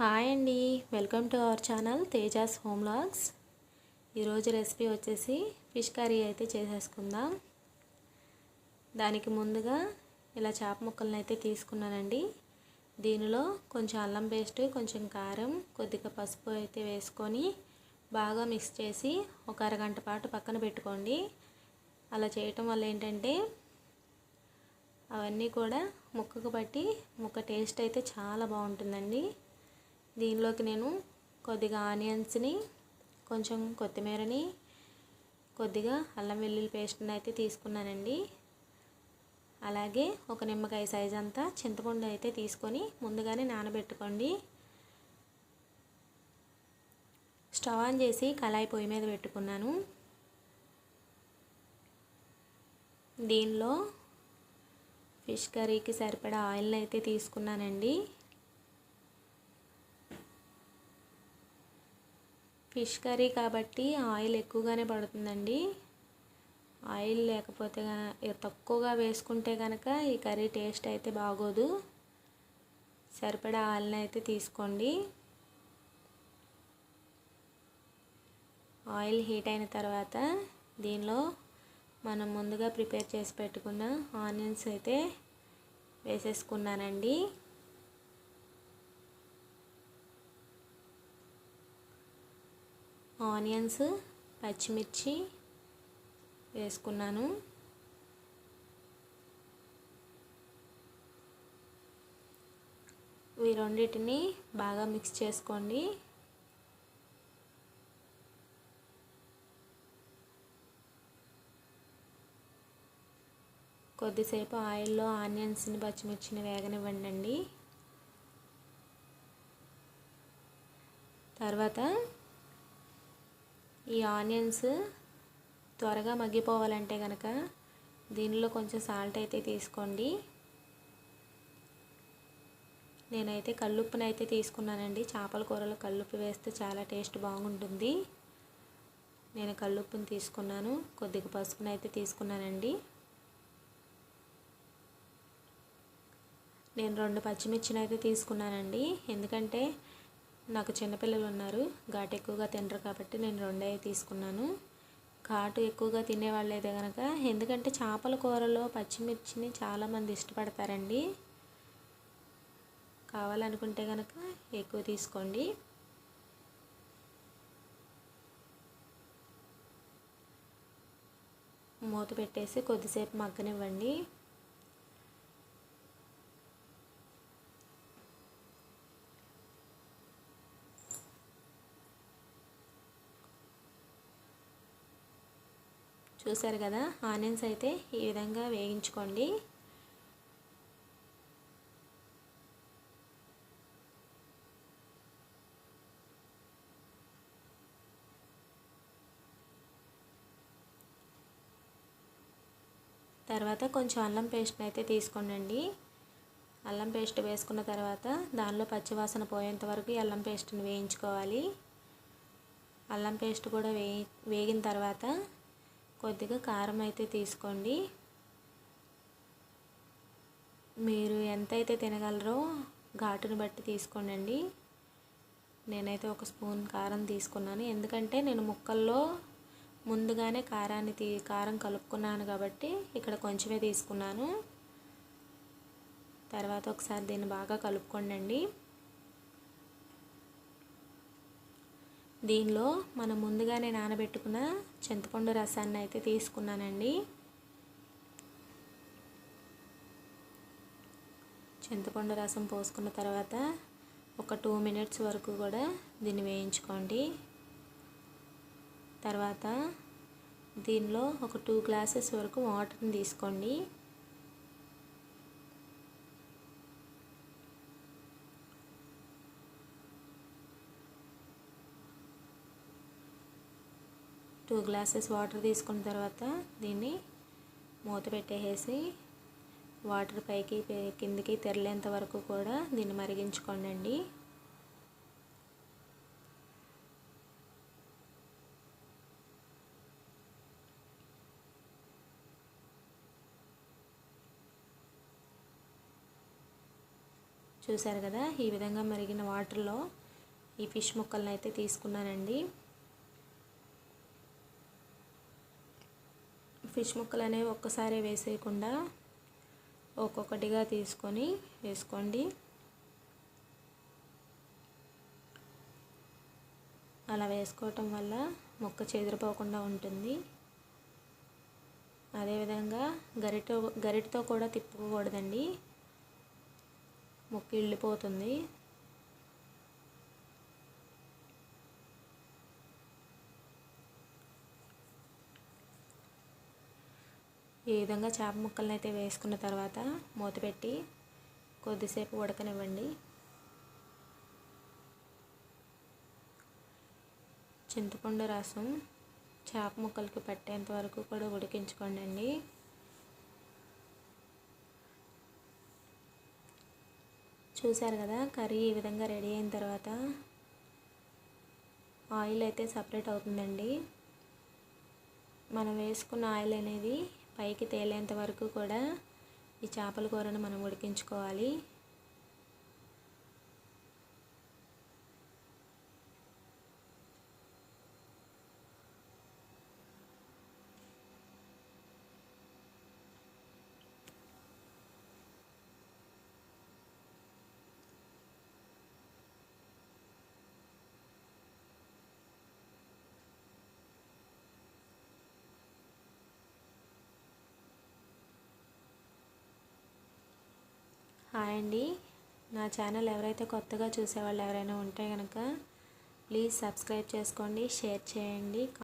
Hi అండి. Welcome to our channel Tejas home logs. ఈరోజు recipe వచ్చేసి ఫిష్ కర్రీ అయితే చేసేసుకుందాం. దానికి ముందుగా ఇలా చేప ముక్కలను అయితే తీసుకున్నానండి. దీనిలో కొంచెం అల్లం పేస్ట్ కొంచెం కారం కొద్దిగా పసుపు అయితే వేసుకొని బాగా మిక్స్ చేసి ఒక అరగంట పాటు పక్కన పెట్టుకోండి. అలా చేయటం వల్ల ఏంటంటే అవన్నీ కూడా ముక్కకు పట్టి ముక్క టేస్ట్ అయితే చాలా బాగుంటుందండి. దీనిలోకి నేను కొద్దిగా ఆనియన్స్ని కొంచెం కొత్తిమీరని కొద్దిగా అల్లం వెల్లుల్లి పేస్ట్ని అయితే తీసుకున్నానండి. అలాగే ఒక నిమ్మకాయ సైజ్ అంతా చింతపండు అయితే తీసుకొని ముందుగానే నానబెట్టుకోండి. స్టవ్ ఆన్ చేసి కళాయి పొయ్యి మీద పెట్టుకున్నాను. దీనిలో ఫిష్ కర్రీకి సరిపడా ఆయిల్ని అయితే తీసుకున్నానండి. ఫిష్ కర్రీ కాబట్టి ఆయిల్ ఎక్కువగానే పడుతుందండి. ఆయిల్ లేకపోతే తక్కువగా వేసుకుంటే కనుక ఈ కర్రీ టేస్ట్ అయితే బాగోదు. సరిపడా ఆయిల్ని అయితే తీసుకోండి. ఆయిల్ హీట్ అయిన తర్వాత దీనిలో మనం ముందుగా ప్రిపేర్ చేసి పెట్టుకున్న ఆనియన్స్ అయితే వేసేసుకున్నానండి. ఆనియన్స్ పచ్చిమిర్చి వేసుకున్నాను. ఈ రెండింటిని బాగా మిక్స్ చేసుకోండి. కొద్దిసేపు ఆయిల్లో ఆనియన్స్ని పచ్చిమిర్చిని వేగనివ్వండి తర్వాత ఈ ఆనియన్స్ త్వరగా మగ్గిపోవాలంటే కనుక దీనిలో కొంచెం సాల్ట్ అయితే తీసుకోండి. నేనైతే కల్లుప్పుని అయితే తీసుకున్నానండి. చేపల కూరలో కల్లుప్పు వేస్తే చాలా టేస్ట్ బాగుంటుంది. నేను కల్లుప్పుని తీసుకున్నాను. కొద్దిగా పసుపుని అయితే తీసుకున్నానండి. నేను రెండు పచ్చిమిర్చిని అయితే తీసుకున్నానండి. ఎందుకంటే నాకు చిన్నపిల్లలు ఉన్నారు. ఘాటు ఎక్కువగా తినరు కాబట్టి నేను రెండే తీసుకున్నాను. ఘాటు ఎక్కువగా తినేవాళ్ళు అయితే కనుక ఎందుకంటే చేపల కూరలో పచ్చిమిర్చిని చాలామంది ఇష్టపడతారండి. కావాలనుకుంటే కనుక ఎక్కువ తీసుకోండి. మూత పెట్టేసి కొద్దిసేపు మగ్గనివ్వండి. చూసారు కదా? ఆనియన్స్ అయితే ఈ విధంగా వేయించుకోండి. తర్వాత కొంచెం అల్లం పేస్ట్ని అయితే తీసుకోండి అల్లం పేస్ట్ వేసుకున్న తర్వాత దానిలో పచ్చివాసన పోయేంత వరకు అల్లం పేస్ట్ని వేయించుకోవాలి. అల్లం పేస్ట్ కూడా వేగిన తర్వాత కొద్దిగా కారం అయితే తీసుకోండి. మీరు ఎంతైతే తినగలరో ఘాటుని బట్టి తీసుకోండి నేనైతే ఒక స్పూన్ కారం తీసుకున్నాను. ఎందుకంటే నేను ముక్కల్లో ముందుగానే కారాన్ని తీ కారం కలుపుకున్నాను కాబట్టి ఇక్కడ కొంచెమే తీసుకున్నాను. తర్వాత ఒకసారి దీన్ని బాగా కలుపుకోండి దీనిలో మనం ముందుగానే నానబెట్టుకున్న చింతపండు రసాన్ని అయితే తీసుకున్నానండి. చింతపండు రసం పోసుకున్న తర్వాత ఒక టూ మినిట్స్ వరకు కూడా దీన్ని వేయించుకోండి. తర్వాత దీనిలో ఒక టూ గ్లాసెస్ వరకు వాటర్ని తీసుకోండి. టూ గ్లాసెస్ వాటర్ తీసుకున్న తర్వాత దీన్ని మూత పెట్టేసి వాటర్ పైకి కిందికి తెరలేంత వరకు కూడా దీన్ని మరిగించుకోండి చూసారు కదా? ఈ విధంగా మరిగిన వాటర్లో ఈ ఫిష్ ముక్కలను అయితే తీసుకున్నానండి. ఫిష్ ముక్కలు అనేవి ఒక్కసారి వేసేయకుండా ఒక్కొక్కటిగా తీసుకొని వేసుకోండి. అలా వేసుకోవటం వల్ల మొక్క చెదిరిపోకుండా ఉంటుంది. అదేవిధంగా గరిట గరిటతో కూడా తిప్పుకోకూడదండి. మొక్క ఇళ్ళిపోతుంది ఈ విధంగా చేప ముక్కలను అయితే వేసుకున్న తర్వాత మూత పెట్టి కొద్దిసేపు ఉడకనివ్వండి. చింతపండు రసం చేప ముక్కలకి పట్టేంత వరకు కూడా ఉడికించుకోండి అండి. చూసారు కదా కర్రీ ఈ విధంగా రెడీ అయిన తర్వాత ఆయిల్ అయితే సపరేట్ అవుతుందండి. మనం వేసుకున్న ఆయిల్ అనేది పైకి తేలేంత వరకు కూడా ఈ చేపల కూరను మనం ఉడికించుకోవాలి. హాయ్ అండి. నా ఛానల్ ఎవరైతే కొత్తగా చూసేవాళ్ళు ఎవరైనా ఉంటే కనుక ప్లీజ్ సబ్స్క్రైబ్ చేసుకోండి షేర్ చేయండి.